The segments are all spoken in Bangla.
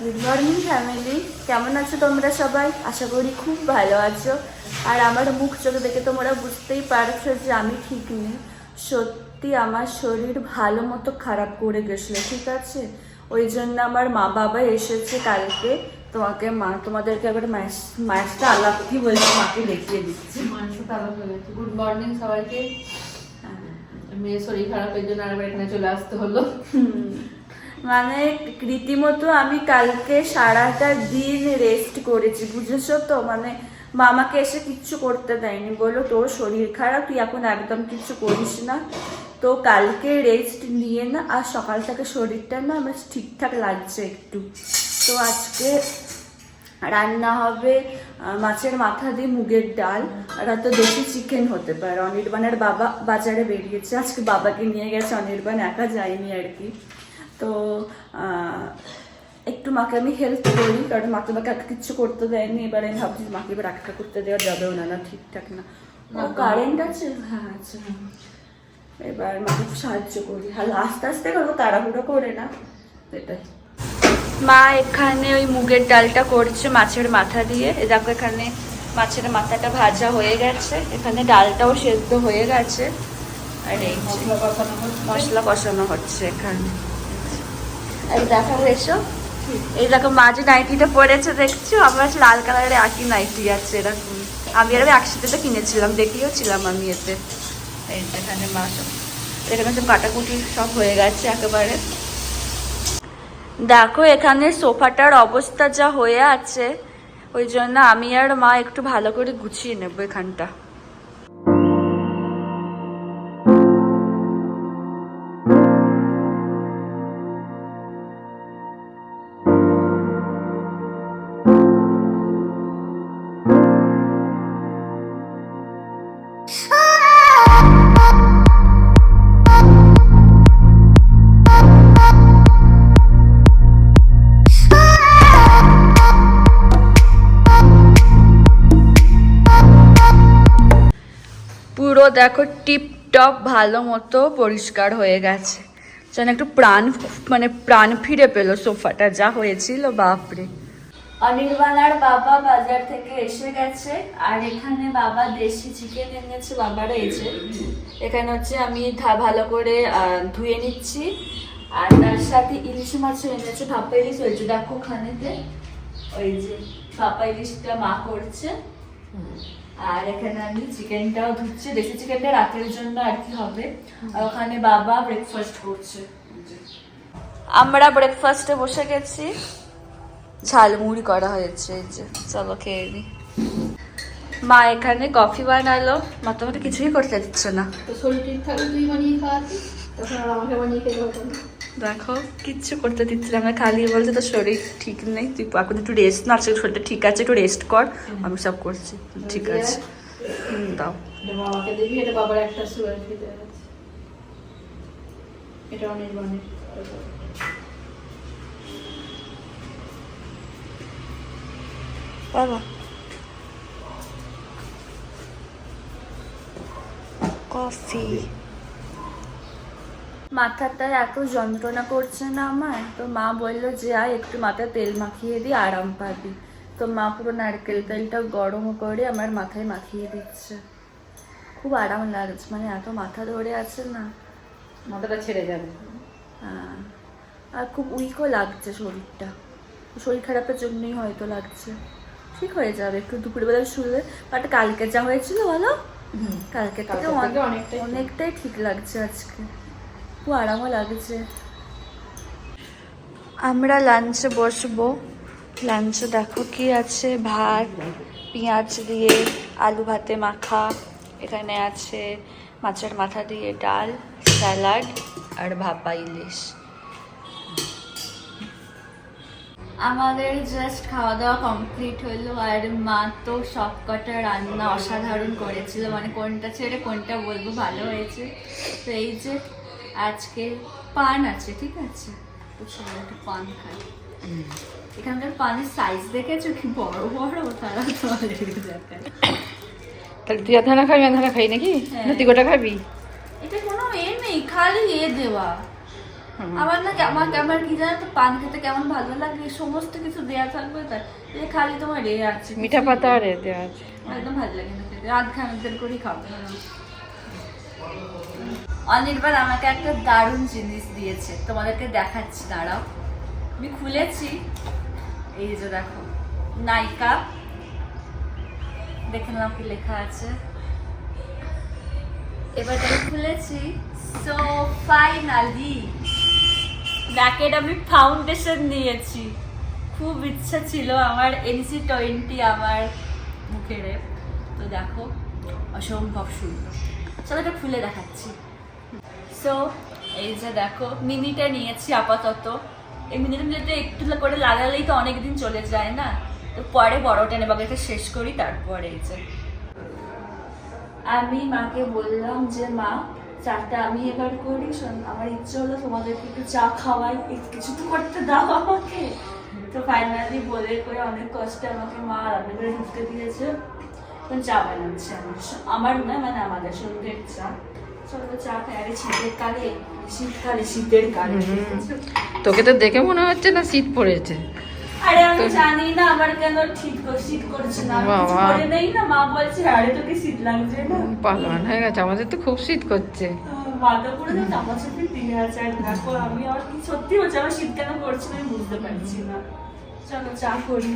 গুড মর্নিং ফ্যামিলি কেমন আছো তোমরা সবাই? আশা করি খুব ভালো আছো। আর আমার মুখ চোখে দেখে তোমরা বুঝতেই পারছ যে আমি ঠিক নেই। সত্যি আমার শরীর ভালো মতো খারাপ করে গেছিল ঠিক আছে? ওই জন্য আমার মা বাবা এসেছে কালকে। তোমাকে মা তোমাদেরকে একবার ম্যাচ ম্যাচটা আলাপ কি বলছি মাকে দেখিয়ে দিচ্ছি। মাংসটা হয়ে গুড মর্নিং সবাইকে। মেয়ে শরীর খারাপের জন্য আরেকবার এখানে চলে আসতে হলো। হুম। মানে রীতিমতো আমি কালকে সারাটা দিন রেস্ট করেছি, বুঝেছ তো? মানে মামাকে এসে কিচ্ছু করতে দেয়নি। বলল, তোর শরীর খারাপ, তুই এখন একদম কিছু করিস না। তো কালকে রেস্ট নিয়ে না, আর সকাল থেকে শরীরটা না আমার ঠিকঠাক লাগছে একটু। তো আজকে রান্না হবে মাছের মাথা দিয়ে মুগের ডাল, আর হয়তো দেশি চিকেন হতে পারে। অনির্বাণের বাবা বাজারে বেরিয়েছে, আজকে বাবাকে নিয়ে গেছে, অনির্বাণ একা যায়নি আর কি। তো একটু মাকে আমি হেল্প করি কারণ মাকে মাকে একা কিচ্ছু করতে দেয়নি। এবার আমি ভাবছি মাকে এবার একা করতে দেওয়া যাবেও না না ঠিকঠাক না। কারেন্ট আছে? হ্যাঁ আচ্ছা এবার মাকে সাহায্য করি। আর আস্তে আস্তে করব তাড়াহুড়ো করে না এটাই। মা এখানে ওই মুগের ডালটা করছে মাছের মাথা দিয়ে। এ দেখো এখানে মাছের মাথাটা ভাজা হয়ে গেছে। এখানে ডালটাও সেদ্ধ হয়ে গেছে। আর এই মশলা কষানো হচ্ছে এখানে। আর দেখো এসো। এই দেখো মা যে নাইটিটা পরেছে, দেখছ? আমার লাল কালারের একই নাইটি আছে, এরকম। আমি আর আমি একসাথে তো কিনেছিলাম দেখিও ছিলাম আমি এতে। এখানে মা সব এখানে সব কাটাকুটি সব হয়ে গেছে একেবারে। দেখো, এখানে সোফাটার অবস্থা যা হয়ে আছে, ওই জন্য আমি আর মা একটু ভালো করে গুছিয়ে নেব এখানটা। দেখো টিপ টপ ভালো মতো পরিষ্কার হয়ে গেছে। যেন একটু প্রাণ মানে প্রাণ ফিরে পেল সোফাটা, যা হয়েছিল, বাপরে। অনির্বাণার বাবা বাজার থেকে এসে গেছে, আর এখানে বাবা দেশি চিকেন এনেছে বাবার যে। এখানে হচ্ছে আমি ভালো করে ধুয়ে নিচ্ছি, আর তার সাথে ইলিশ মাছও এনেছে, ভাপা ইলিশ হয়েছে দেখো ওখানেতে। ওই যে ভাপা ইলিশটা মা করছে। আর এখানে আমি চিকেনটাও ধুচ্ছি। দেশি চিকেনটা রাতের জন্য আর কি হবে। আর ওখানে বাবা ব্রেকফাস্ট করছে। আমরা ব্রেকফাস্টে বসে গেছি। ঝালমুড়ি করা হয়েছে। এই যে চলো খেয়ে নি। মা এখানে কফি বানালো। মা তোমাকে কিছুই করতে দিচ্ছে না। তো শরীর ঠিক থাকলে তুই বানিয়ে খাওয়াতি? তখন আমাকে বানিয়ে খেতে হতো না। দেখো কিচ্ছু করতে দিচ্ছে না। খালি বলছে তোর শরীর ঠিক নেই তুই এখন একটু রেস্ট না আজকে শরীরটা ঠিক আছে একটু রেস্ট কর। আমি সব করছি ঠিক আছে। দাও। এটা বাবাকে দিবি এটা বাবার একটা সুগার খেতে আছে এটা অনির্বাণের বাবা কফি মাথাটা এত যন্ত্রণা করছে না আমার তো মা বলল যে আয় একটু মাথায় তেল মাখিয়ে দিই আরাম পাবি। তো মা পুরো নারকেল তেলটা গরম করে আমার মাথায় মাখিয়ে দিচ্ছে। খুব আরাম লাগছে মানে এত মাথা ধরে আছে না। মাথাটা ছেড়ে যাবে। হ্যাঁ। আর খুব উইকও লাগছে শরীরটা। শরীর খারাপের জন্যই হয়তো লাগছে। ঠিক হয়ে যাবে একটু দুপুরবেলা শুলে। বাট কালকে যা হয়েছিল বলো? কালকে। অনেকটাই ঠিক লাগছে আজকে। খুব আরামও লাগছে। আমরা লাঞ্চে বসবো। লাঞ্চে দেখো কি আছে ভাত পেঁয়াজ দিয়ে আলু ভাতে মাখা এখানে আছে মাছের মাথা দিয়ে ডাল স্যালাড আর ভাপা ইলিশ। আমাদের জাস্ট খাওয়া দাওয়া কমপ্লিট হলো আর মা তো সব কটা রান্না অসাধারণ করেছিল। মানে কোনটা ছেড়ে কোনটা বলব ভালো হয়েছে। তো এই যে আজকে পান আছে ঠিক আছে? তো চলো একটু পান খাই। এখানকার পানের সাইজ দেখেছ কি বড় বড়? তারা তোমাদের দেখায়। তাহলে তুই আধানা খাবি আধানা খাই নাকি? হ্যাঁ। না তুই গোটা খাবি? এটা কোনো এ নেই খালি এ দেওয়া। আমার না আমার আমার কি জানো তো পান খেতে কেমন ভালো লাগে? সমস্ত কিছু দেয়া থাকবে তাই এই খালি তোমার রে আছে মিঠা পাতা আর এতে আছে। একদম ভালো লাগে না খেতে। আধ খানাদের করেই খাব অনির্বাণ আমাকে একটা দারুণ জিনিস দিয়েছে। তোমাদেরকে দেখাচ্ছি, দাঁড়াও। আমি খুলেছি। এই যে দেখো নাইকা দেখে নাও কি লেখা আছে। এবার আমি খুলেছি সো ফাইনালি ব্যাকেট আমি ফাউন্ডেশন নিয়েছি। খুব ইচ্ছা ছিল আমার এনসি টোয়েন্টি আমার মুখের। তো দেখো, অসম্ভব সুন্দর। চলো এটা খুলে দেখাচ্ছি। সো এই যে দেখো, মিনিটা নিয়েছি আপাতত। এই মিনিটা নিতে একটু করে লাগালেই তো অনেক চলে যায়, না? তো পরে বড়টা নেবাকে এটা শেষ করি, তারপরে এই যে। আমি মাকে বললাম যে, মা, চাটা আমি এবার করি আমার ইচ্ছে হলো তোমাদেরকে একটু চা খাওয়াই কিছু তো করতে দাও আমাকে। তো ফাইনালি বলে করে অনেক কষ্টে আমাকে মা রান্নাঘরে ঢুকতে দিয়েছে। এখন চা বানাচ্ছে আমার আমার না মানে আমাদের সন্ধ্যের চা। তোকে তো দেখে মনে হচ্ছে না শীত পড়েছে। আরে আমি জানি না আমার কেন ঠিক শীত করছে না। আমি কিছু বাবা। করে নেই না মা বলছে আরে তোকে শীত লাগছে না? পালন হয়ে গেছে আমাদের তো খুব শীত করছে। মাথা পুরো তো জামা চাপড়ি দিয়ে আছে আর দেখো আমি আর কি সত্যি হচ্ছে আমার শীত কেন করছে না বুঝতে পারছি না। চলো চা করি।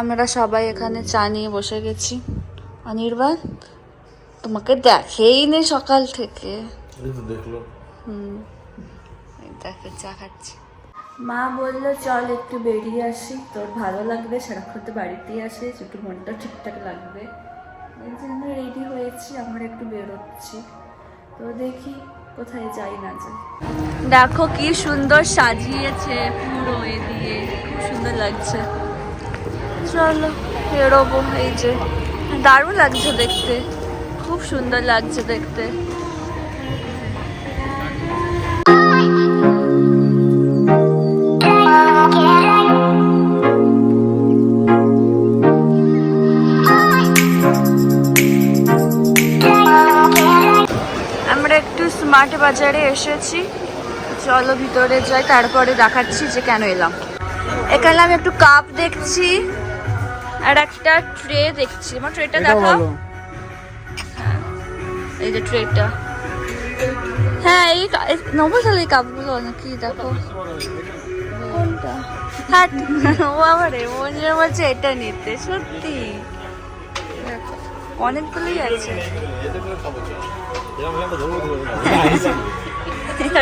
আমরা সবাই এখানে চা নিয়ে বসে গেছি। অনির্বাণ তোমাকে দেখেই নেই সকাল থেকে। দেখল। হুম দেখো চা খাচ্ছি। মা বলল চল একটু বেরিয়ে আসি। তোর ভালো লাগবে সারাক্ষণ তো বাড়িতেই আসিস একটু মনটা ঠিকঠাক লাগবে। এই জন্য রেডি হয়েছি আমরা একটু বেরোচ্ছি। তো দেখি কোথায় যাই না যাই। দেখো কি সুন্দর সাজিয়েছে পুরো এ দিয়ে খুব সুন্দর লাগছে। চলো বেরোবো এই যে। দারুণ লাগছে দেখতে। খুব সুন্দর লাগছে দেখতে। আমরা একটু স্মার্ট বাজারে এসেছি। চলো ভিতরে যাই তারপরে দেখাচ্ছি যে কেন এলাম। এখানে আমি একটু কাপ দেখছি আর একটা ট্রে দেখছি। আমার ট্রেটা দেখাও। এই যে ট্রেটা। হ্যাঁ এই তাহলে এই কাপগুলো নাকি দেখো। কোনটা? হ্যাঁ ও আমার মনে বলছে এটা নিতে সত্যি। দেখো, অনেকগুলোই আছে।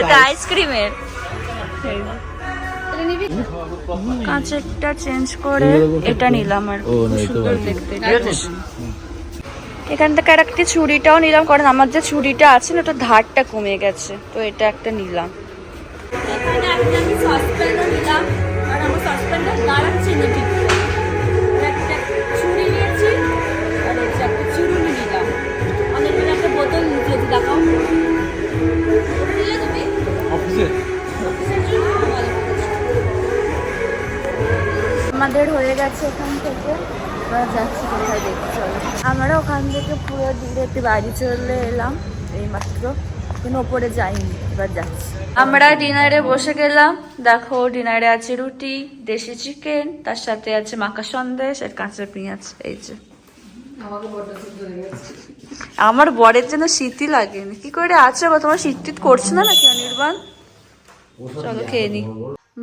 এটা আইসক্রিমের। কাঁচেরটা চেঞ্জ করে এটা নিলাম আর খুব সুন্দর দেখতে? এখান থেকে আর একটা ছুরিটাও নিলাম কারণ আমার যে ছুরিটা আছে না ওটা ধারটা কমে গেছে। তো এটা একটা নিলাম। আমাদের হয়ে গেছে এখান। থেকে এবার যাচ্ছি কোথায় দেখতে চলো। আমরা ওখান থেকে পুরো ডিরেক্ট বাড়ি চলে এলাম এই মাত্র এখন ওপরে যাইনি এবার যাচ্ছি। আমরা ডিনারে বসে গেলাম। দেখো ডিনারে আছে রুটি দেশি চিকেন তার সাথে আছে মাখা সন্দেশ আর কাঁচা পেঁয়াজ এই যে। আমার বরের জন্য শীতই লাগেনি। কি করে আছে বা তোমার শীত করছে না নাকি অনির্বাণ? চলো খেয়ে নি।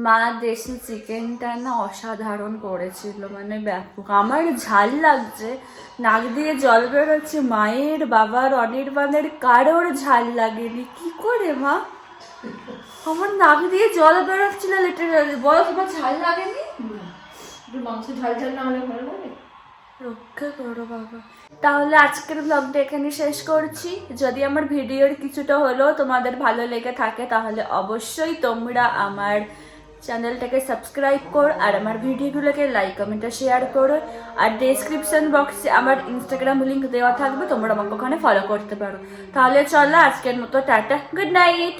মা দেশি চিকেনটা না অসাধারণ করেছিল মানে ব্যাপক। আমার ঝাল লাগছে নাক দিয়ে জল বেরোচ্ছে মায়ের বাবার অনির্বাণের কারোর ঝাল লাগেনি। কি করে মা? আমার নাক দিয়ে জল বেরোচ্ছিল লিটারালি বলো তোমার ঝাল লাগেনি? মাংস ঝাল ঝাল না হলে ভালো লাগে? রক্ষা করো বাবা। তাহলে আজকের ব্লগটা এখানে শেষ করছি। যদি আমার ভিডিওর কিছুটা হলেও তোমাদের ভালো লেগে থাকে তাহলে অবশ্যই তোমরা আমার চ্যানেলটাকে সাবস্ক্রাইব করো আর আমার ভিডিওগুলোকে লাইক কমেন্ট শেয়ার করো। আর ডেসক্রিপশন বক্সে আমার ইনস্টাগ্রাম লিংক দেওয়া থাকবে, তোমরা আমাকে ওখানে ফলো করতে পারো। তাহলে চলো আজকের মতো টাটা গুড নাইট